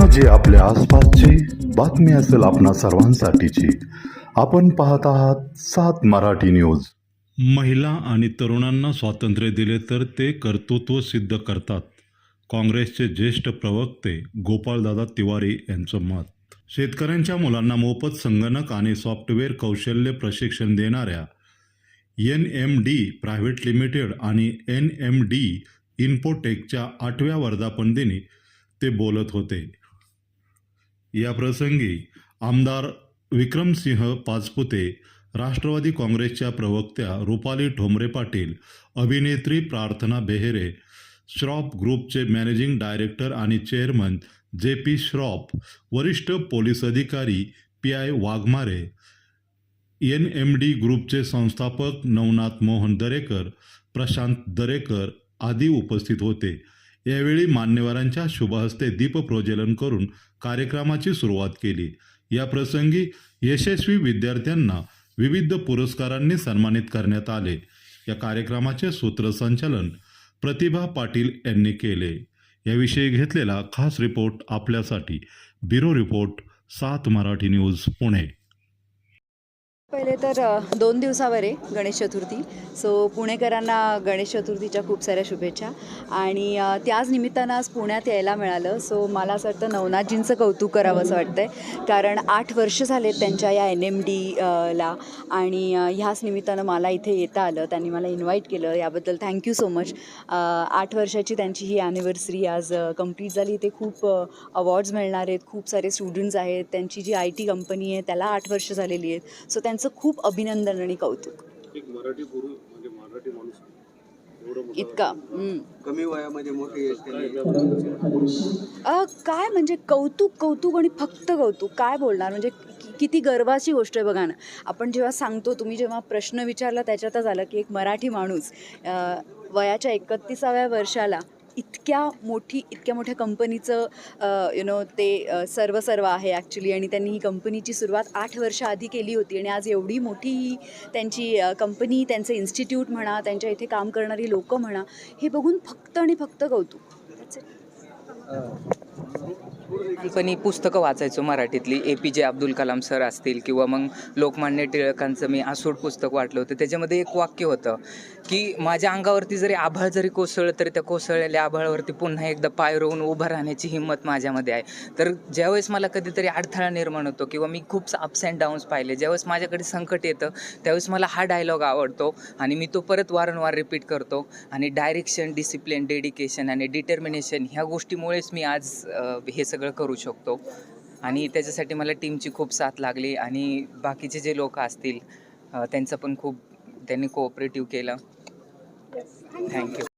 घटना जे आपल्या आसपासची बातमी असेल आपणा सर्वांसाठीची. आपण पाहत आहात सात मराठी न्यूज. महिला आणि तरुणांना स्वातंत्र्य दिले तर ते कर्तृत्व सिद्ध करतात. काँग्रेसचे ज्येष्ठ प्रवक्ते गोपाळदादा तिवारी यांचं मत. शेतकऱ्यांच्या मुलांना मोफत संगणक आणि सॉफ्टवेअर कौशल्य प्रशिक्षण देणाऱ्या N M D private limited आणि एन एम डी इन्फोटेकच्या आठव्या वर्धापन दिनी ते बोलत होते. या प्रसंगी आमदार विक्रमसिंह पाचपुते राष्ट्रवादी काँग्रेसच्या प्रवक्त्या रुपाली ठोंबरे पाटील अभिनेत्री प्रार्थना बेहेरे श्रॉप ग्रुपचे मॅनेजिंग डायरेक्टर आणि चेअरमन जे पी श्रॉप वरिष्ठ पोलीस अधिकारी P I Waghmare N M D ग्रुपचे संस्थापक नवनाथ मोहन दरेकर प्रशांत दरेकर आदी उपस्थित होते. यावेळी मान्यवरांच्या शुभहस्ते दीपप्रज्वलन करून कार्यक्रमाची सुरुवात केली. या प्रसंगी यशस्वी विद्यार्थ्यांना विविध पुरस्कारांनी सन्मानित करण्यात आले. या कार्यक्रमाचे सूत्रसंचालन प्रतिभा पाटील यांनी केले. याविषयी घेतलेला खास रिपोर्ट आपल्यासाठी. ब्युरो रिपोर्ट सात मराठी न्यूज पुणे. पहिले तर दोन दिवसावर आहे गणेश चतुर्थी. सो पुणेकरांना गणेश चतुर्थीच्या खूप साऱ्या शुभेच्छा. आणि त्याच निमित्तानं आज पुण्यात यायला मिळालं. सो मला असं वाटतं नवनाथजींचं कौतुक करावं असं आहे कारण आठ वर्ष झालेत त्यांच्या या एन एम डी ला. आणि ह्याच निमित्तानं मला इथे येता आलं. त्यांनी मला इन्व्हाइट केलं. याबद्दल थँक्यू सो मच. आठ वर्षाची त्यांची ही ॲनिव्हर्सरी आज कंप्लीट झाली. इथे खूप अवॉर्ड्स मिळणार आहेत. खूप सारे स्टुडंट्स आहेत. त्यांची जी आय टी कंपनी आहे त्याला आठ वर्ष झालेली आहेत. सो त्यांचं खूप अभिनंदन आणि कौतुक. एक मराठी पुरुष म्हणजे इतका. कमी वयामध्ये मोठे यश त्यांनी अ, काय म्हणजे कौतुक कौतुक आणि फक्त कौतुक काय बोलणार? म्हणजे किती गर्वाची गोष्ट आहे बघा ना. आपण जेव्हा सांगतो तुम्ही जेव्हा प्रश्न विचारला त्याच्यातच आलं की एक मराठी माणूस वयाच्या एकतीसाव्या वर्षाला इतक्या मोठी इतक्या मोठ्या कंपनीचं यु नो ते सर्व सर्व आहे ॲक्च्युली आणि त्यांनी ही कंपनीची सुरुवात आठ वर्ष आधी केली होती आणि आज एवढी मोठी ही त्यांची कंपनी त्यांचं इन्स्टिट्यूट म्हणा त्यांच्या इथे काम करणारी लोकं म्हणा हे बघून फक्त आणि फक्त कौतुक. लहानपणी पुस्तकं वाचायचो मराठीतली. ए पी जे अब्दुल कलाम सर असतील किंवा मग लोकमान्य टिळकांचं मी आसूड पुस्तक वाटलं होतं. त्याच्यामध्ये एक वाक्य होतं की माझ्या अंगावरती जरी आभाळ जरी कोसळलं तरी त्या कोसळलेल्या आभाळावरती पुन्हा एकदा पाय रोवून उभं राहण्याची हिंमत माझ्यामध्ये आहे. तर ज्यावेळेस मला कधीतरी अडथळा निर्माण होतो किंवा मी खूप अप्स अँड डाऊन्स पाहिले ज्यावेळेस माझ्याकडे संकट येतं त्यावेळेस मला हा डायलॉग आवडतो आणि मी तो परत वारंवार रिपीट करतो. आणि डायरेक्शन डिसिप्लिन डेडिकेशन आणि डिटर्मिनेशन ह्या गोष्टीमुळे गोष्टीमुळेच मी आज हे सगळं करू शकतो. आणि त्याच्यासाठी मला टीमची खूप साथ लागली आणि बाकीचे जे लोक असतील त्यांचं पण खूप त्यांनी कोऑपरेटिव्ह केलं. थँक्यू